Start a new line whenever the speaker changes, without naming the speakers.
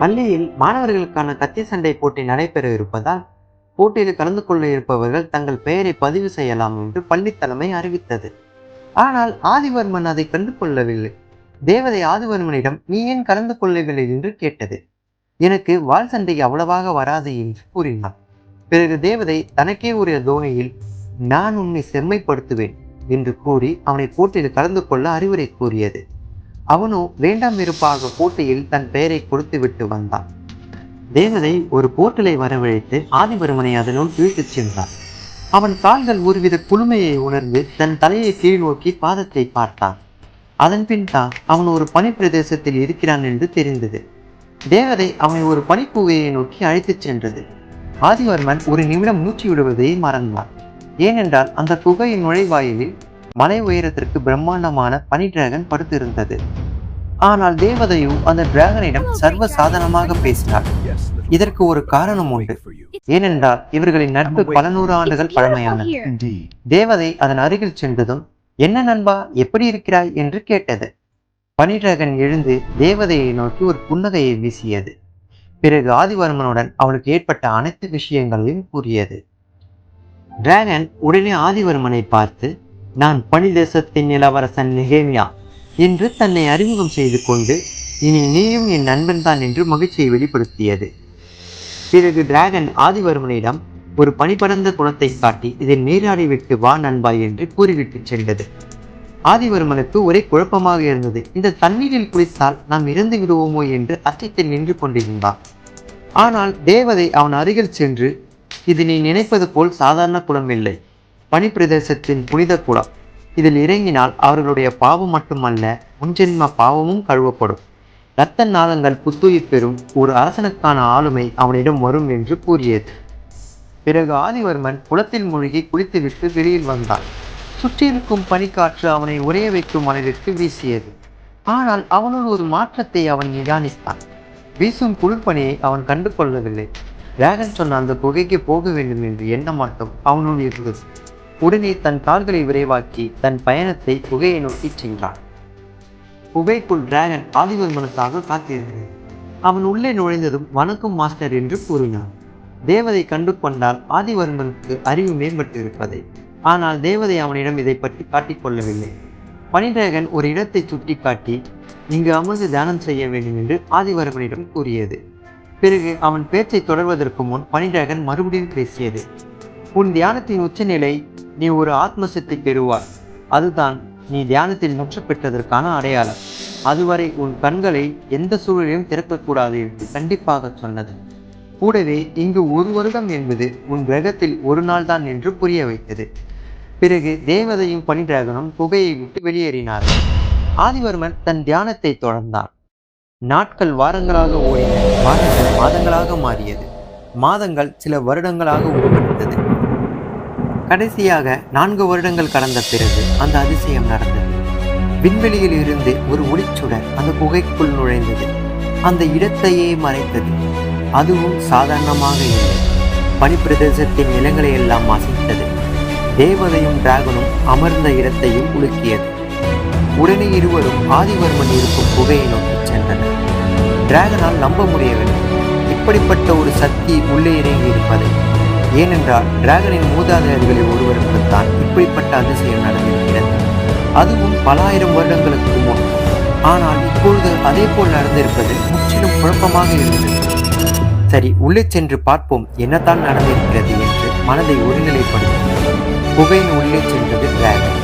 பள்ளியில் மாணவர்களுக்கான கத்தி சண்டை போட்டி நடைபெற இருப்பதால் போட்டியில் கலந்து கொள்ள இருப்பவர்கள் தங்கள் பெயரை பதிவு செய்யலாம் என்று பள்ளி தலைமை அறிவித்தது. ஆனால் ஆதிவர்மன் அதை கண்டு கொள்ளவில்லை. தேவதை ஆதிவர்மனிடம் நீ ஏன் கலந்து கொள்ளவில்லை? என்று கேட்டது. எனக்கு வாள் சண்டை அவ்வளவாக வராது என்று கூறினார் பிறகு தேவதை தனக்கே உரிய தோனியில் நான் உன்னை செம்மைப்படுத்துவேன் என்று கூறி அவனை போட்டியில் கலந்து கொள்ள அறிவுரை கூறியது. அவனோ வேண்டாம் வெறுப்பாக போட்டியில் தன் பெயரை கொடுத்துவிட்டு வந்தான். தேவதை ஒரு போர்ட்டலை வரவழைத்து ஆதிபருமனை அதனுள் இழுத்துச் சென்றான். அவன் கால்கள் ஒருவித குளுமையை உணர்ந்து தன் தலையை கீழ் நோக்கி பாதத்தை பார்த்தான். அதன்பின் தான் அவன் ஒரு பனிப்பிரதேசத்தில் இருக்கிறான் என்று தெரிந்தது. தேவதை அவனை ஒரு பனிப்பூவையை நோக்கி அழைத்துச் சென்றது. ஆதிவர்மன் ஒரு நிமிடம் மூச்சு விடுவதை மறந்தான். ஏனென்றால் அந்த குகையின் நுழைவாயிலில் மலை உயரத்திற்கு பிரம்மாண்டமான பனி டிராகன் படுத்திருந்தது. ஆனால் தேவதையோ அந்த டிராகனிடம் சர்வ சாதனமாக பேசினார். இதற்கு ஒரு காரணம் உண்டு. ஏனென்றால் இவர்களின் நட்பு பல நூறு ஆண்டுகள் பழமையானது. தேவதை அதன் அருகில் சென்றதும் என்ன நண்பா எப்படி இருக்கிறாய்? என்று கேட்டது. பனி டிராகன் எழுந்து தேவதையை நோக்கி ஒரு புன்னகையை வீசியது. பிறகு ஆதிவர்மனுடன் அவளுக்கு ஏற்பட்ட அனைத்து விஷயங்களையும் கூறியது. டிராகன் உடனே ஆதிவர்மனை பார்த்து நான் பனி தேசத்தின் இளவரசன் நெகேமியா என்று தன்னை அறிமுகம் செய்து கொண்டு இனி நீயும் என் நண்பன் தான் என்று மகிழ்ச்சியை வெளிப்படுத்தியது. பிறகு டிராகன் ஆதிவர்மனிடம் ஒரு பனிபடர்ந்த குணத்தை காட்டி இதை நீராடி விட்டு வா நண்பாய் என்று கூறிவிட்டு சென்றது. ஆதிவர்மனுக்கு ஒரே குழப்பமாக இருந்தது. இந்த தண்ணீரில் குளித்தால் நாம் இறந்து விடுவோமோ என்று அச்சத்தில் நின்று கொண்டிருந்தான். ஆனால் தேவதை அவன் அருகில் சென்று இது நீ நினைப்பது போல் சாதாரண குளம் இல்லை பனிப்பிரதேசத்தின் புனித குளம். இதில் இறங்கினால் அவர்களுடைய பாவம் மட்டுமல்ல முன்ஜென்ம பாவமும் கழுவப்படும். இரத்த நாதங்கள் புத்துயிர் பெறும் ஒரு அரசனுக்கான ஆளுமை அவனிடம் வரும் என்று கூறியது. பிறகு ஆதிவர்மன் குளத்தில் மூழ்கி குளித்துவிட்டு வெளியில் வந்தான். சுற்றியிருக்கும் பனிக்காற்று அவனை உறைய வைக்கும் அளவிற்கு வீசியது. ஆனால் அவனுள் ஒரு மாற்றத்தை அவன் நிதானித்தான். வீசும் குளிர்பனியை அவன் கண்டு கொள்ளவில்லை டிராகன் சொன்ன அந்த குகைக்கு போக வேண்டும் என்று எண்ணமாட்டம் அவனுள் இருந்தது. உடனே தன் கால்களை விரைவாக்கி தன் பயணத்தை குகையை நோக்கி சென்றான். குகைக்குள் டிராகன் ஆதிவர்மனுக்காக காத்திருந்தது. அவன் உள்ளே நுழைந்ததும் வணக்கம் மாஸ்டர் என்று கூறினான். தேவதை கண்டு கொண்டால் ஆதிவர்மனுக்கு அறிவு மேம்பட்டிருப்பதை. ஆனால் தேவதை அவனிடம் இதை பற்றி காட்டிக்கொள்ளவில்லை பனிடிராகன் ஒரு இடத்தை சுட்டி காட்டி இங்கு அமர்ந்து தியானம் செய்ய வேண்டும் என்று ஆதிவர்மனிடம் கூறியது. பிறகு அவன் பேச்சை தொடர்வதற்கு முன் பனிடிராகன் மறுபடியும் பேசியது உன் தியானத்தின் உச்சநிலை நீ ஒரு ஆத்மசத்தை பெறுவாய். அதுதான் நீ தியானத்தில் முற்று பெற்றதற்கான அடையாளம். அதுவரை உன் கண்களை எந்த சூழலையும் திறக்கக்கூடாது என்று கண்டிப்பாக சொன்னது. கூடவே இங்கு ஒரு வருடம் என்பது உன் கிரகத்தில் ஒரு நாள் தான் என்று புரிய வைத்தது. பிறகு தேவதையும் பனிடிராகனும் குகையை விட்டு வெளியேறினார். ஆதிவர்மன் தன் தியானத்தை தொடர்ந்தான். நாட்கள் வாரங்களாக ஓடின வாரங்கள் மாதங்களாக மாறியது. மாதங்கள் சில வருடங்களாக உருவெடுத்தது கடைசியாக நான்கு வருடங்கள் கடந்த பிறகு அந்த அதிசயம் நடந்தது. விண்வெளியில் இருந்து ஒரு ஒளிச்சுடர் அந்த குகைக்குள் நுழைந்தது. அந்த இடத்தையே மறைத்தது. அதுவும் சாதாரணமாக இல்லை. பனிப்பிரதேசத்தின் நிலங்களை எல்லாம் அசைத்தது. தேவதையும் டிராகனும் அமர்ந்த இடத்தையும் உலுக்கியது. உடனே இருவரும் ஆதிவர்மன் இருக்கும் குகையை நோக்கி சென்றனர். டிராகனால் நம்ப முடியவில்லை. இப்படிப்பட்ட ஒரு சக்தி உள்ளே இறங்கி இருப்பதை ஏனென்றால் டிராகனின் மூதாதையர்களில் ஒருவருக்குத்தான் இப்படிப்பட்ட அதிசயம் நடந்திருக்கிறது. அதுவும் பல ஆயிரம் வருடங்களுக்கு முன். ஆனால் இப்பொழுது அதே போல் நடந்திருப்பது முற்றிலும் குழப்பமாக இருந்தது. சரி உள்ளே சென்று பார்ப்போம் என்னதான் நடந்திருக்கிறது என்று மனதை ஒருநிலைப்படுத்தி குகையின் உள்ளே சென்றது டிராகன்.